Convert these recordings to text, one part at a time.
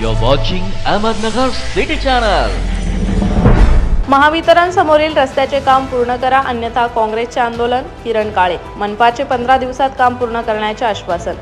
You're watching Ahmednagar City Channel. Mahavitaran समोरील रस्त्याचे काम पूर्ण करा अन्यथा काँग्रेसचे आंदोलन किरण काळे. मनपाचे पंधरा दिवसात काम पूर्ण करण्याचे आश्वासन.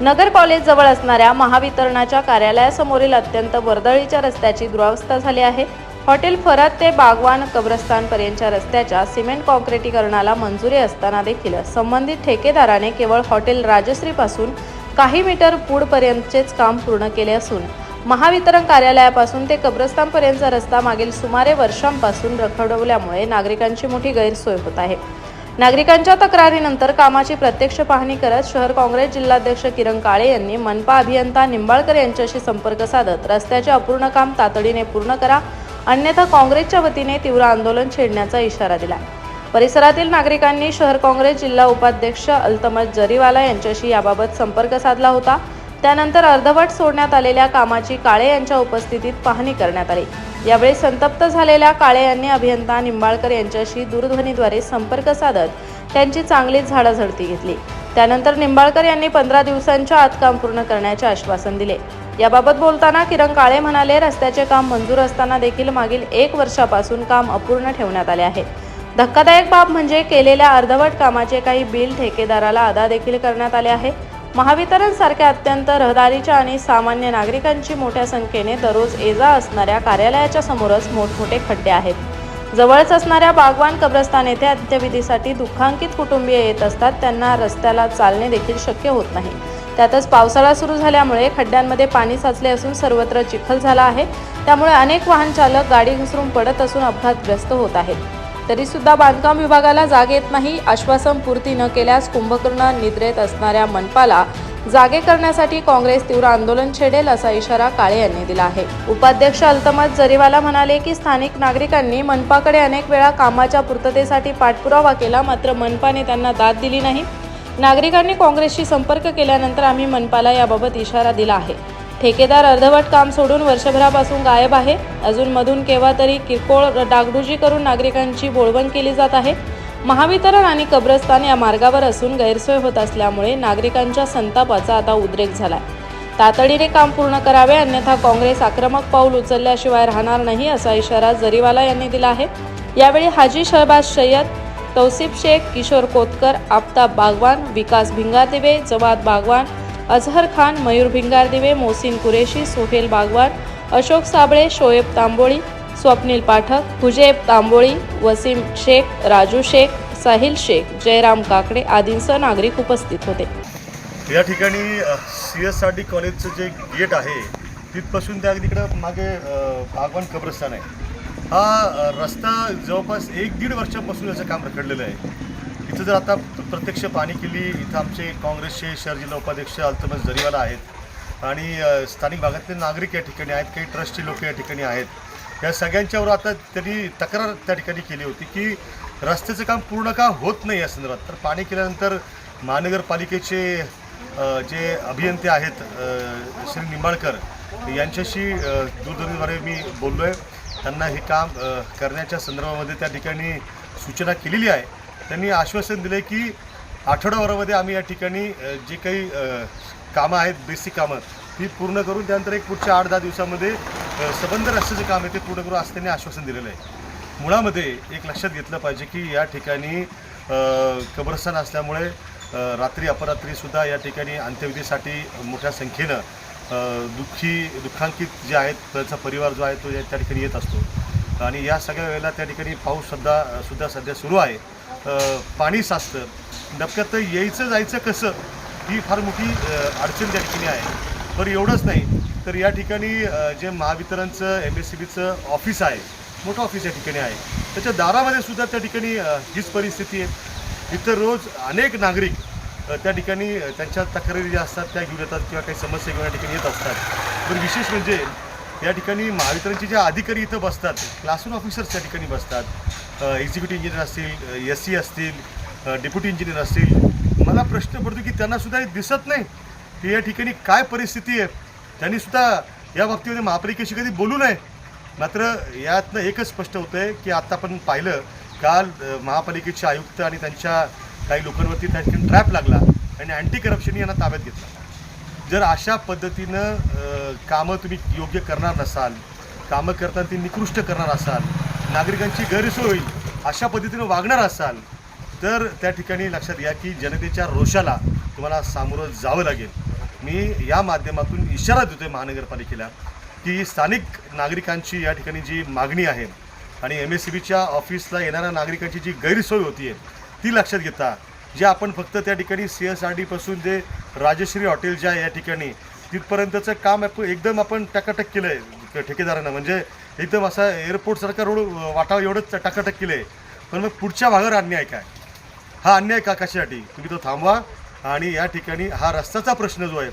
नगर कॉलेज जवळ असणाऱ्या महावितरणाच्या कार्यालयासमोरील अत्यंत वर्दळीच्या रस्त्याची दुरावस्था झाली आहे. हॉटेल फरात ते बागवान कब्रस्तानपर्यंतच्या रस्त्याच्या सिमेंट कॉन्क्रिटीकरणाला मंजुरी असताना देखील संबंधित ठेकेदाराने केवळ हॉटेल राजश्रीपासून काही मीटर पुढपर्यंतचेच काम पूर्ण केले असून महावितरण कार्यालयापासून ते कब्रस्तानपर्यंतचा रस्ता मागील सुमारे वर्षांपासून रखडवल्यामुळे नागरिकांची मोठी गैरसोय होत आहे. नागरिकांच्या तक्रारीनंतर कामाची प्रत्यक्ष पाहणी करत शहर काँग्रेस जिल्हाध्यक्ष किरण काळे यांनी मनपा अभियंता निंबाळकर यांच्याशी संपर्क साधत रस्त्याचे अपूर्ण काम तातडीने पूर्ण करा अन्यथा काँग्रेसच्या वतीने तीव्र आंदोलन छेडण्याचा इशारा दिला. परिसरातील नागरिकांनी शहर काँग्रेस जिल्हा उपाध्यक्ष अल्तमत जरीवाला यांच्याशी याबाबत संपर्क साधला होता. त्यानंतर अर्धवट सोडण्यात आलेल्या कामाची काळे यांच्या उपस्थितीत पाहणी करण्यात आली. यावेळी संतप्त झालेल्या काळे यांनी अभियंता निंबाळकर यांच्याशी दूरध्वनीद्वारे संपर्क साधत त्यांची चांगलीच झाडाझडती घेतली. त्यानंतर निंबाळकर यांनी पंधरा दिवसांच्या आत काम पूर्ण करण्याचे आश्वासन दिले. याबाबत बोलताना किरण काळे म्हणाले रस्त्याचे काम मंजूर असताना देखील मागील एक वर्षापासून काम अपूर्ण ठेवण्यात आले आहे. धक्कादायक बाब म्हणजे केलेल्या अर्धवट कामाचे काही बिल ठेकेदाराला अदा देखील करण्यात आले आहे. महावितरण सारख्या अत्यंत रहदारीच्या आणि सामान्य नागरिकांची मोठ्या संख्येने दररोज ये जा असणाऱ्या कार्यालयाच्या समोरच मोठमोठे खड्डे आहेत. जवळच असणाऱ्या बागवान कब्रस्तान येथे अंत्यविधीसाठी दुःखांकित कुटुंबीय येत असतात. त्यांना रस्त्याला चालणे देखील शक्य होत नाही. त्यातच पावसाळा सुरू झाल्यामुळे खड्ड्यांमध्ये पाणी साचले असून सर्वत्र चिखल झाला आहे. त्यामुळे अनेक वाहन चालक गाडी घसरून पडत असून अपघातग्रस्त होत आहेत. तरी सुद्धा बांधकाम विभागाला जाग येत नाही. आश्वासन पूर्ती न केल्यास कुंभकर्ण निद्रेत असणाऱ्या मनपाला जागे करण्यासाठी काँग्रेस तीव्र आंदोलन छेडेल असा इशारा काळे यांनी दिला आहे. उपाध्यक्ष अल्तमत जरीवाला म्हणाले की स्थानिक नागरिकांनी मनपाकडे अनेक वेळा कामाच्या पूर्ततेसाठी पाठपुरावा केला मात्र मनपाने त्यांना दाद दिली नाही. नागरिकांनी काँग्रेसशी संपर्क केल्यानंतर आम्ही मनपाला याबाबत इशारा दिला आहे. ठेकेदार अर्धवट काम सोडून वर्षभरापासून गायब आहे. अजूनमधून केव्हा तरी किरकोळ डागडुजी करून नागरिकांची बोळवण केली जात आहे. महावितरण आणि कब्रस्तान या मार्गावर असून गैरसोय होत असल्यामुळे नागरिकांच्या संतापाचा आता उद्रेक झाला तातडीने काम पूर्ण करावे अन्यथा काँग्रेस आक्रमक पाऊल उचलल्याशिवाय राहणार नाही असा इशारा जरीवाला यांनी दिला आहे. यावेळी हाजी शहबाज सय्यद तौसिफ शेख किशोर कोतकर आफताब बागवान विकास भिंगादेवे जवाद बागवान अझहर खान मयूर भिंगारदिवे मोसिन कुरेशी सोहेल बागवान अशोक साबळे शोएब तांबोळी स्वप्नील पाठक हुजेब तांबोळी वसीम शेख राजू शेख साहिल शेख जयराम काकडे आदींसह नागरिक उपस्थित होते. या ठिकाणी सी एस आर डी कॉलेजचं जे गेट आहे तिथपासून त्या तिकडं मागे भागवान कब्रस्तान आहे. हा रस्ता जवळपास एक दीड वर्षापासून याचं काम रखडलेलं आहे. इथं जर आता प्रत्यक्ष पाणी केली इथं आमचे काँग्रेसचे शहर जिल्हा उपाध्यक्ष अल्तमस जरीवाला आहेत आणि स्थानिक भागातले नागरिक या ठिकाणी आहेत काही ट्रस्टी लोक या ठिकाणी आहेत. या सगळ्यांच्यावर आता त्यांनी तक्रार त्या ठिकाणी केली होती की रस्त्याचं काम पूर्ण का होत नाही या संदर्भात? तर पाणी केल्यानंतर महानगरपालिकेचे जे अभियंते आहेत श्री निंबाळकर यांच्याशी दूरध्वनीद्वारे मी बोललो आहे त्यांना हे काम करण्याच्या संदर्भामध्ये त्या ठिकाणी सूचना केलेली आहे. त्यांनी आश्वासन दिलं की आठवड्याभरामध्ये आम्ही या ठिकाणी जी जे काही कामं आहेत बेसिक कामं ती पूर्ण करून त्यानंतर एक पुढच्या आठ दहा दिवसामध्ये सबंध रस्त्याचं काम आहे ते पूर्ण करू असं त्यांनी आश्वासन दिलेलं आहे. मुळामध्ये एक लक्षात घेतलं पाहिजे की या ठिकाणी कब्रस्थान कब्रस्तान असल्यामुळे रात्री अपरात्रीसुद्धा या ठिकाणी अंत्यविधीसाठी मोठ्या संख्येनं दुःखी दुःखांकित जे आहेत त्यांचा परिवार जो आहे तो या त्या ठिकाणी येत असतो. आणि या सगळ्या वेळेला त्या ठिकाणी पाऊससुद्धा सुद्धा सध्या सुरू आहे. पाणी साचतं. डबक्यात यायचं जायचं कसं ही फार मोठी अडचण त्या ठिकाणी आहे. बरं एवढंच नाही तर या ठिकाणी जे महावितरणचं एम एस सी बीचं ऑफिस आहे मोठं ऑफिस या ठिकाणी आहे. त्याच्या दारामध्ये सुद्धा त्या ठिकाणी हीच परिस्थिती आहे. इथं रोज अनेक नागरिक त्या ठिकाणी त्यांच्या तक्रारी ज्या असतात त्या घेऊन येतात किंवा काही समस्या घेऊन या ठिकाणी येत असतात. पण विशेष म्हणजे या ठिकाणी महावितरणचे जे अधिकारी इथं बसतात क्लासरूम ऑफिसर्स त्या ठिकाणी बसतात. एक्झिक्युटिव्ह इंजिनियर असतील एस सी असतील डेप्युटी इंजिनियर असतील. मला प्रश्न पडतो की त्यांना सुद्धा हे दिसत नाही. की या ठिकाणी काय परिस्थिती आहे? त्यांनी सुद्धा या बाबतीमध्ये महापालिकेशी कधी बोलू नये. मात्र यातनं एकच स्पष्ट होतं आहे की आत्ता आपण पाहिलं काल महापालिकेचे आयुक्त आणि त्यांच्या काही लोकांवरती त्या ठिकाणी ट्रॅप लागला आणि अँटी करप्शन यांना ताब्यात घेतला. जर अशा पद्धतीनं कामं तुम्ही योग्य करणार नसाल कामं करताना ती निकृष्ट करणार असाल नागरिकांची गैरसोय होईल अशा पद्धतीनं वागणार असाल तर त्या ठिकाणी लक्षात घ्या की जनतेच्या रोषाला तुम्हाला सामोरं जावं लागेल. मी या माध्यमातून इशारा देतोय महानगरपालिकेला की स्थानिक नागरिकांची या ठिकाणी जी मागणी आहे आणि एम एस सी बीच्या ऑफिसला येणाऱ्या नागरिकांची जी गैरसोय होती आहे ती लक्षात घेता. जे आपण फक्त त्या ठिकाणी सी एस आर डीपासून जे राजश्री हॉटेल जे आहे या ठिकाणी तिथपर्यंतचं काम एकदम आपण टकाटक केलं आहे ठेकेदारानं. म्हणजे एकदम असा एअरपोर्टसारखा रोड वाटावं एवढंच टकाटक केलं आहे पण मग पुढच्या भागावर अन्याय काय? हा अन्याय का कशासाठी? तुम्ही तो थांबवा. आणि या ठिकाणी हा रस्त्याचा प्रश्न जो आहे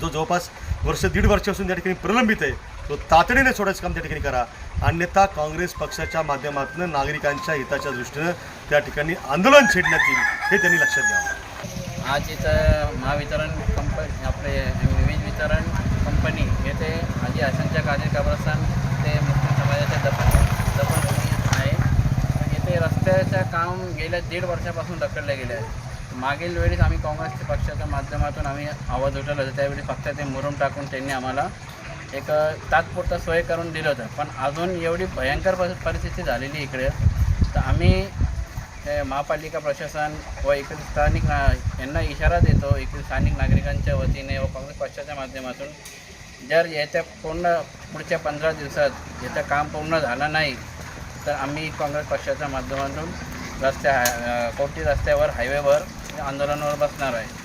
जो जवळपास वर्ष दीड वर्षापासून त्या ठिकाणी प्रलंबित आहे तो तातडीने सोडायचं काम त्या ठिकाणी करा. अन्यथा काँग्रेस पक्षाच्या माध्यमातून नागरिकांच्या हिताच्या दृष्टीनं त्या ठिकाणी आंदोलन छेडण्यात येईल हे त्यांनी लक्षात घ्यावं. आज इथं महावितरण कंपनी आपले वीज वितरण कंपनी येथे आजी आसनच्या काजी कब्रस्तान ते मुस्लिम समाजाचे दफन दफनभूमी आहे. येथे रस्त्याचं काम गेल्या दीड वर्षापासून ढकलले गेले आहे. मागील वेळेस आम्ही काँग्रेस पक्षाच्या माध्यमातून आम्ही आवाज उठवला होता. त्यावेळी फक्त ते मुरुम टाकून त्यांनी आम्हाला एक तात्पुरतं सोय करून दिलं होतं. पण अजून एवढी भयंकर परिस्थिती झालेली इकडे. तर आम्ही हे महापालिका प्रशासन व इकडे स्थानिक ना यांना इशारा देतो इकडे स्थानिक नागरिकांच्या वतीने व काँग्रेस पक्षाच्या माध्यमातून जर याच्या पूर्ण पुढच्या पंधरा दिवसात याचं काम पूर्ण झालं नाही तर आम्ही काँग्रेस पक्षाच्या माध्यमातून रस्त्या कोटी रस्त्यावर हायवेवर आंदोलनावर बसणार आहे.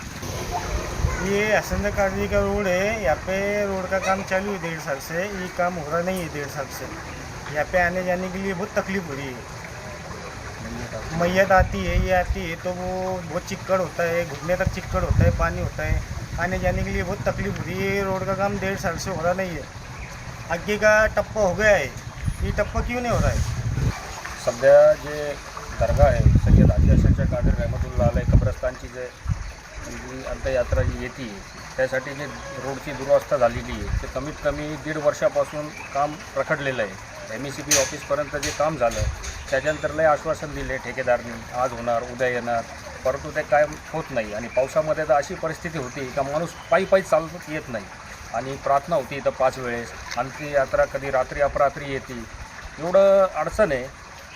ये हसन काजी का रोड है यहाँ पे रोड का काम चालू है डेढ़ साल से ये काम हो रहा नहीं है डेढ़ साल से यहाँ पे आने जाने के लिए बहुत तकलीफ हो रही है. मैयत आती है ये आती है तो वो बहुत चिक्कड़ होता है घुटने तक चिक्कड़ होता है पानी होता है आने जाने के लिए बहुत तकलीफ हो रही है रोड का काम डेढ़ साल से हो रहा नहीं है। आगे का टप्पा हो गया है ये टप्पा क्यों नहीं हो रहा है? सध्या जे दर्गा आहे सय्यद आजी अशांच्या कादर रहमतुल्ला आलय कब्रस्तानची जे जी जी येते त्यासाठी जे रोडची दुरवस्था झालेली आहे ते कमीत कमी दीड वर्षापासून काम रखडलेलं आहे. एम ई सी बी ऑफिसपर्यंत जे काम झालं त्याच्यानंतर लय आश्वासन दिले ठेकेदारनी आज होणार उद्या येणार. परंतु ते काय होत नाही. आणि पावसामध्ये तर अशी परिस्थिती होती का माणूस पायी पायी चालत येत नाही. आणि प्रार्थना होती इथं पाच वेळेस. आणखी यात्रा कधी रात्री अपरात्री येते. एवढं अडचण आहे.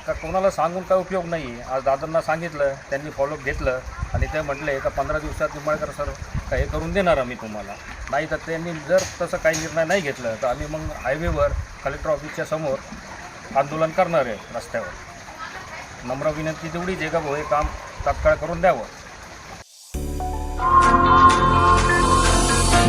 का कोणाला सांगून काय उपयोग नाही. आज दादांना सांगितलं त्यांनी फॉलोअप घेतलं. आणि ते म्हटले का पंधरा दिवसात निंबाळकर सर का हे करून देणार आम्ही तुम्हाला. नाही तर त्यांनी जर तसं काही निर्णय नाही घेतलं तर आम्ही मग हायवेवर कलेक्टर ऑफिसच्या समोर आंदोलन करणार आहे रस्त्यावर. नम्र विनंती तेवढीच आहे का भाऊ हे काम तात्काळ करून द्यावं?